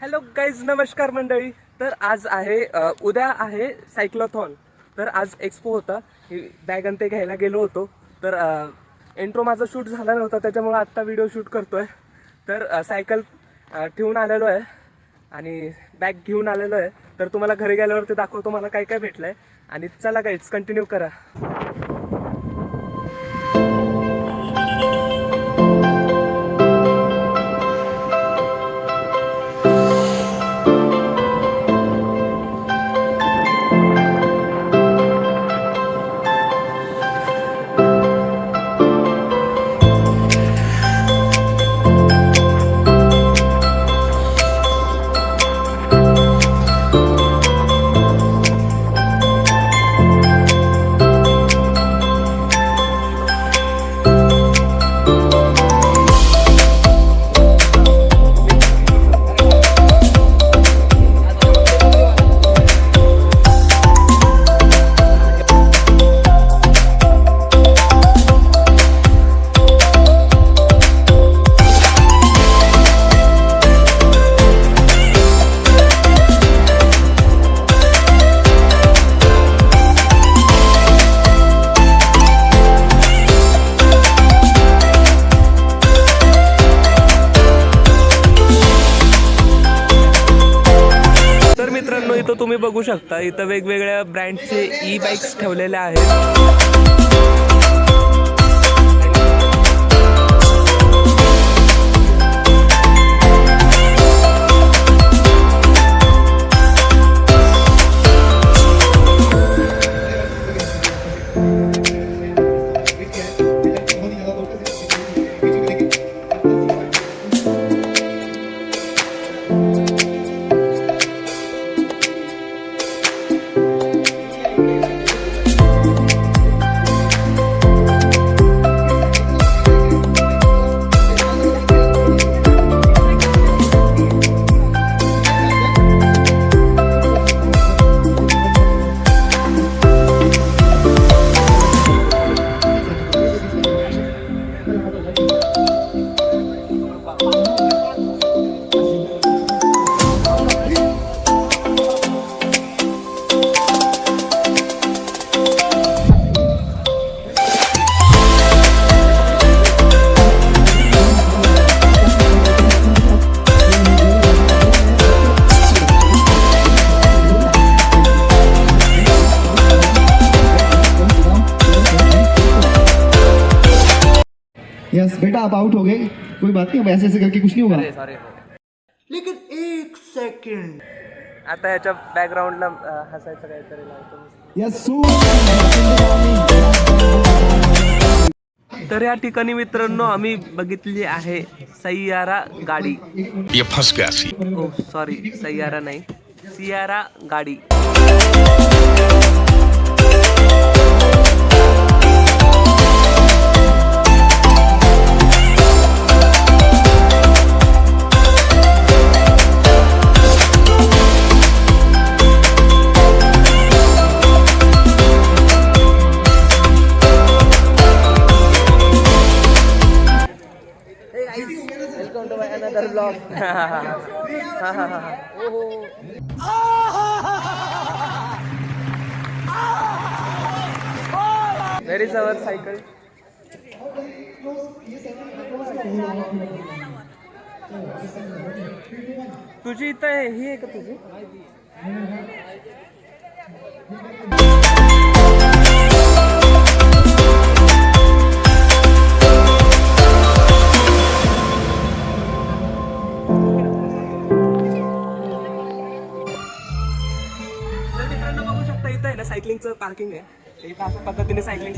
Hello guys नमस्कार मंडळी. तर आज आहे उद्या आहे सायक्लोथॉन तर आज एक्सपो होता. ही बॅग आणि ते घ्यायला गेलो होतो. तर एंट्रो माझा शूट झाला नव्हता त्याच्यामुळे आत्ता व्हिडिओ शूट करतोय. तर सायकल ठेवून आलेलो आहे. आणि बॅग घेऊन आलेलो आहे. तर तुम्हाला घरी गेल्यावरती दाखवतो मला काय काय भेटलं आहे आणि चला गाईज कंटिन्यू करा. इथं तुम्ही बघू शकता इथं वेगवेगळ्या ब्रँडचे ई बाईक्स ठेवलेल्या आहेत. आप आउट हो गए। कोई बात नहीं अब ऐसे ऐसे करके कुछ नहीं होगा। लेकिन एक सेकंड आता याच्या बॅकग्राऊंडला हसायचं काहीतरी लावतो यस सो तर या ठिकाणी मित्रांनो आम्ही बघितली आहे सय्यारा गाडी. ये फंस गया सी। ओ सॉरी सय्यारा नाही. सियारा गाडी. Where cycle. तुझी इथं ही आहे का तुझी? तर बघू शकता इथं आहे ना सायकलिंगचं पार्किंग आहे. इथं अशा पद्धतीने सायकलिंग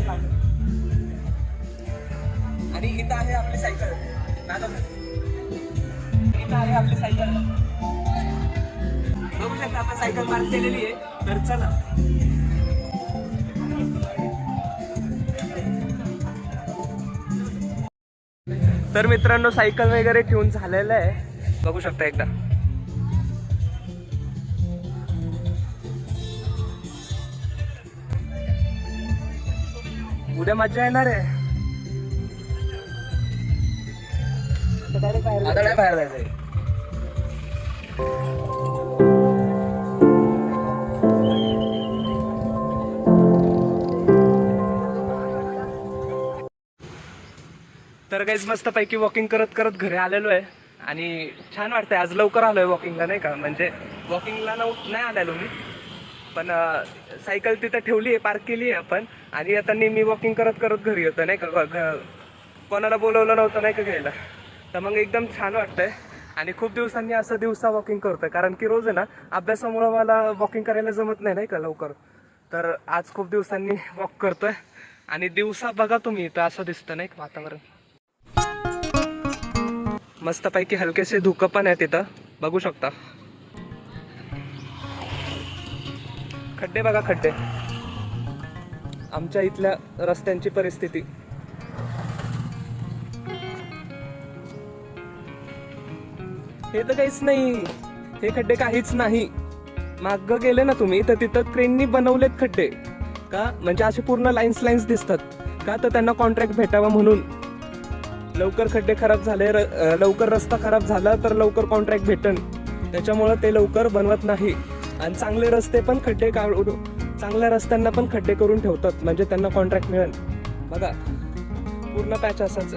आणि इथं आहे आपली सायकल दादा इथं आहे आपली सायकल बघू शकता आपण सायकल पार्क केलेली आहे. तर चला. तर मित्रांनो सायकल वगैरे ठेवून झालेलं आहे. बघू शकता एकदा. उद्या मज्जा येणार आहे. तर काहीच मस्तपैकी वॉकिंग करत करत घरी आलेलो आहे. आणि छान वाटतंय आज लवकर आलोय वॉकिंगला नाही का? म्हणजे वॉकिंगला नाही आलेलो मी. पण सायकल तिथं ठेवली आहे पार्क केली आहे आपण. आणि आता नेहमी वॉकिंग करत करत घरी येतो नाही का? कोणाला बोलवलं नव्हतं नाही का घ्यायला? तर मग एकदम छान वाटतंय. आणि खूप दिवसांनी असं दिवसा वॉकिंग करतोय कारण की रोज आहे ना अभ्यासामुळं मला वॉकिंग करायला जमत नाही नाही का लवकर. तर आज खूप दिवसांनी वॉक करतोय. आणि दिवसा बघा तुम्ही इथं असं दिसतं नाही का वातावरण. मस्तपैकी हलकेसे धुकं पण आहे तिथं बघू शकता. खड्डे बघा खड्डे. आमच्या इथल्या रस्त्यांची परिस्थिती. हे तर काहीच नाही. हे खड्डे काहीच नाही. माग गेले ना तुम्ही तर तिथं क्रेननी बनवलेत खड्डे. का? म्हणजे असे पूर्ण लाईन्स लाईन्स दिसतात. का? तर त्यांना कॉन्ट्रॅक्ट भेटावा म्हणून. लवकर खड्डे खराब झाले र- लवकर रस्ता खराब झाला तर लवकर कॉन्ट्रॅक्ट भेटन. त्याच्यामुळं ते लवकर बनवत नाही. आणि चांगले रस्ते पण खड्डे काढून चांगल्या रस्त्यांना पण खड्डे करून ठेवतात. म्हणजे त्यांना कॉन्ट्रॅक्ट मिळेल. बघा पूर्ण पॅच असायचं.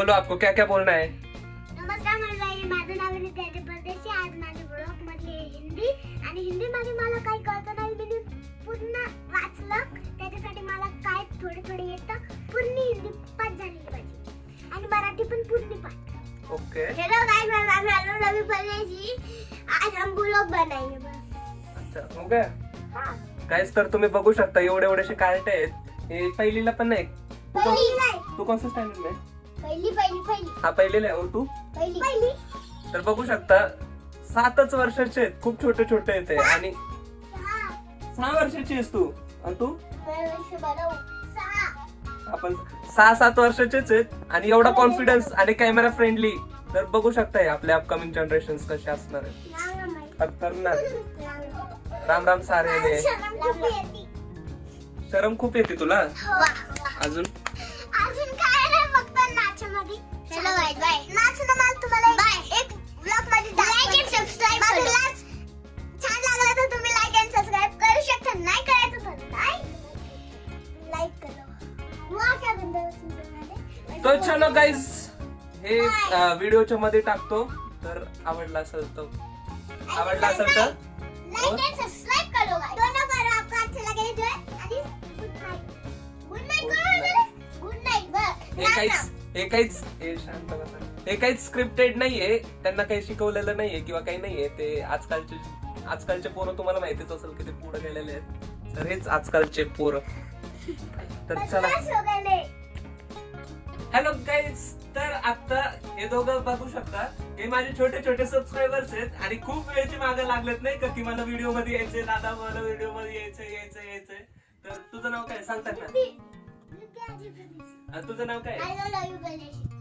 बोलो आपको क्या क्या बोलना है? नमस्कार मंडळी माझं नाव आहे नित्याजी परदेशी. आज माझे ब्लॉगमध्ये हिंदी आणि हिंदी मध्ये मला काही कळतं नाही. मी पूर्ण वाचलं. त्याच्यासाठी मला काय थोडे थोडे येतं. पूर्ण हिंदी पाठ झालेली पाहिजे आणि मराठी पण पूर्ण पाठ. ओके. हेलो गाइस मैं नाम है रवि परदेशी. आज हम ब्लॉग बनाएंगे बस. अच्छा गया? काहीच तर तुम्ही बघू शकता एवढे एवढेसे कार्टे आहेत. हे पहिलीला पण नाही. तू कोण- पहिली नाही तू कोणतं स्टँडर्ड आहे पहिली पहिली पहिली. हा पहिलेला आहे और तू? पहिली. पहिली. तर बघू शकता सातच वर्षाचे आहेत खूप छोटे छोटे आहेत हे. आणि सहा वर्षाची आहेस तू. आणि तू? सहा. आपण सहा सात वर्षाचेच आहेत आणि एवढा कॉन्फिडन्स आणि कॅमेरा फ्रेंडली तर बघू शकताय आपल्या अपकमिंग जनरेशन कसे असणार आहेत. राम राम सारे शरम खूप येते. येते तुला? हो. अजून? चलो बाय बाय मला तुम्हाला बाय एक ब्लॉगमध्ये लाईक अँड सबस्क्राइब माझं नाच छान लागला तर तुम्ही लाईक अँड सबस्क्राइब करू शकता. नाही करायचं तर नाही लाईक करो. वा क्या गंदा है तुमच्यामध्ये? तो चलो गाईज हे व्हिडिओच्या मध्ये टाकतो. तर आवडला असेल तर आवडला असेल तर लाईक अँड सबस्क्राइब करो गाइस दोनों करो आपको अच्छा लगे जो है आणि good night good night good night हे काहीच हे काहीच हे. हे काहीच स्क्रिप्टेड नाहीये. त्यांना काही शिकवलेलं नाहीये किंवा काही नाहीये. ते आजकालचे आजकालचे पोरं तुम्हाला माहितीच असेल की ते पुढे गेलेले आहेत. तर हेच आजकालचे पोरं. तर चला. हॅलो गाईज तर आता हे दोघं बघू शकता. हे माझे छोटे छोटे सबस्क्रायबर्स आहेत आणि खूप वेळेचे मागे लागलेत नाही का की मला व्हिडिओमध्ये यायचंय दादा मला व्हिडिओमध्ये यायचंय यायचंय यायचंय. तर तुझं नाव काय? सांगतात ना. आणि तुझं नाव काय?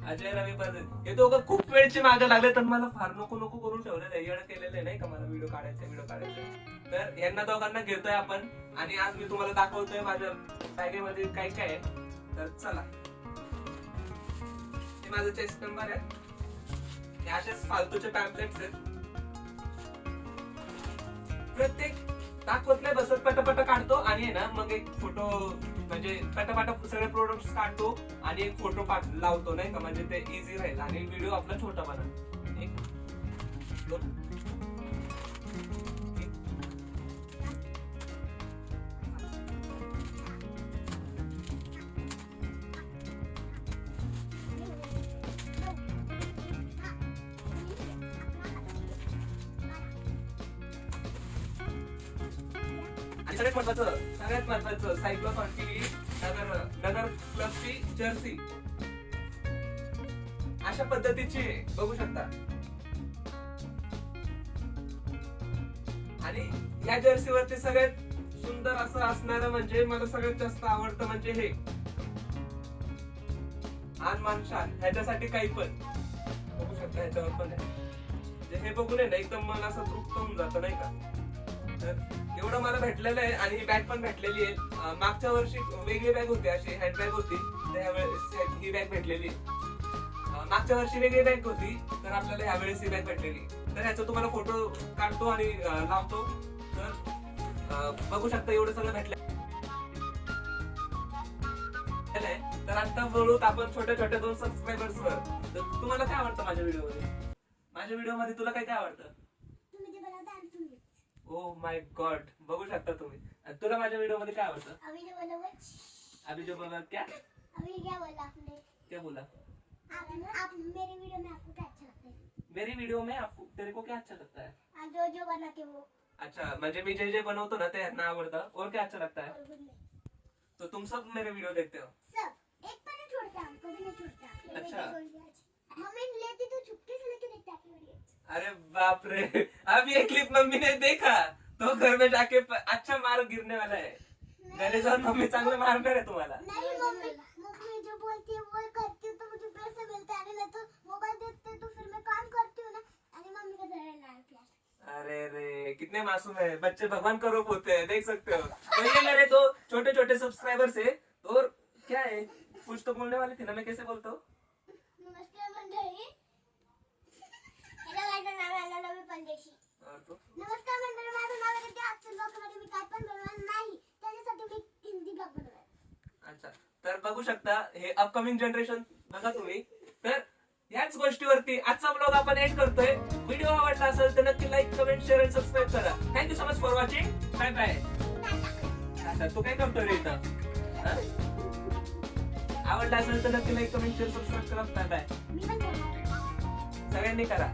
अजय रवी पाटील हे दोघं खूप वेळचे मागे लागले तर मला फार नको नको करून ठेवलेलं आहे. येणं केलेलं आहे नाही का? मला व्हिडिओ काढायचा व्हिडिओ काढायचा तर यांना दोघांना घेतोय आपण. आणि आज मी तुम्हाला दाखवतोय माझ्या बॅगेमध्ये काय काय आहे. तर चला. हे माझं चेस्ट नंबर आहे. हे असेच फालतूचे पॅम्पलेट्स आहेत. प्रत्येक दाखवत नाही बसत पटापट आणि आहे ना मग एक फोटो म्हणजे पटापट सगळे प्रोडक्ट काढतो आणि एक फोटो पाठ लावतो नाही का? म्हणजे ते इझी राहील. आणि व्हिडिओ आपला छोटा बनवतो. सगळ्यात महत्वाचं सगळ्यात महत्वाचं सायक्लोथॉनची नगर नगर क्लबची जर्सी अशा पद्धतीची बघू शकता. आणि या जर्सीवरती सगळ्यात सुंदर असं असणार म्हणजे मला सगळ्यात जास्त आवडतं म्हणजे हे. आन मान शान ह्याच्यासाठी काही पण. बघू शकता ह्याच्यावर पण म्हणजे हे बघून आहे ना एकदम मन असं तृप्त होऊन जातं नाही का? तर एवढं मला भेटलेलं आहे आणि ही बॅग पण भेटलेली आहे. अं, मागच्या वर्षी वेगळी बॅग होती अशी हँडबॅग होती. त्यावेळेस ही बॅग भेटलेली अं, मागच्या वर्षी वेगळी बॅग होती तर आपल्याला ह्यावेळेस ही बॅग भेटलेली तर ह्याचा तुम्हाला फोटो काढतो आणि अं, लावतो. तर अं, बघू शकता एवढं सगळं भेटलं तर आता बोलूत आपण छोट्या छोट्या दोन सबस्क्रायबर्स वर. तर तुम्हाला काय आवडतं माझ्या व्हिडिओमध्ये? माझ्या व्हिडिओमध्ये तुला काय काय आवडतं तुम्ही जे बनवता आणि तुम्ही ओ माय गॉड बघू शकता तुम्ही. आणि तुला माझ्या व्हिडिओमध्ये काय आवडतं? अभी जो बोला वो अभी जो बोला क्या? अभी क्या बोला? आपने क्या बोला आप, आप मेरे वीडियो में आपको क्या अच्छा लगता है? मेरी वीडियो में आपको तेरे को क्या अच्छा लगता है? आप जो जो बनाते हो वो। अच्छा म्हणजे मी जे जे बनवतो ना ते यांना आवडतं. और क्या अच्छा लगता है? और कुछ नहीं तो तुम सब मेरे वीडियो देखते हो? सब. एक पर नहीं छोड़ता हम कभी नहीं छोड़ता ये अच्छा। लेके छोड़ दिया आज। मम्मी लेती तो चुपके से लेके देखता वीडियो अरे बाप रे. अब ये क्लिप मम्मी ने देखा. तो घर में जाके अच्छा मार गिरने वाला है। घरी जाऊन मम्मी चांगलं मारणार आहे तुम्हाला। नहीं मम्मी मम्मी जो बोलती है वो करती हूँ तो मुझे पैसे मिलते हैं। नहीं तो मोबाइल देखते तो फिर मैं काम करती हूँ ना। अरे मम्मी का जरा लाल प्यार। अरे रे कितने मासूम है। बच्चे भगवान का रूप होते हैं देख सकते हो। तो ये मेरे दो छोटे छोटे सब्सक्राइबर्स है। और क्या है? कुछ तो बोलने वाली थी ना मैं कैसे बोलता हूँ? नमस्कार मंडळी। हॅलो माझं नाव आहे नवी परदेशी और तो? नमस्कार ब्लॉगमध्ये मी काय पण बनवणार नाही. त्याच्यासाठी मी हिंदी ब्लॉग बनवणार. अच्छा. तर बघू शकता हे अपकमिंग जनरेशन बघा तुम्ही. तर याच गोष्टीवरती आजचा ब्लॉग आपण एंड करतोय. व्हिडिओ आवडला असेल तर नक्की लाईक कमेंट शेअर आणि सबस्क्राईब करा. Thank you so much for watching bye bye आता तू काय करतोय रे इथं? हा? आवडला असेल तर नक्की लाईक कमेंट शेअर सबस्क्राईब करा. बाय बाय मी पण करणार. सगळ्यांनी करा.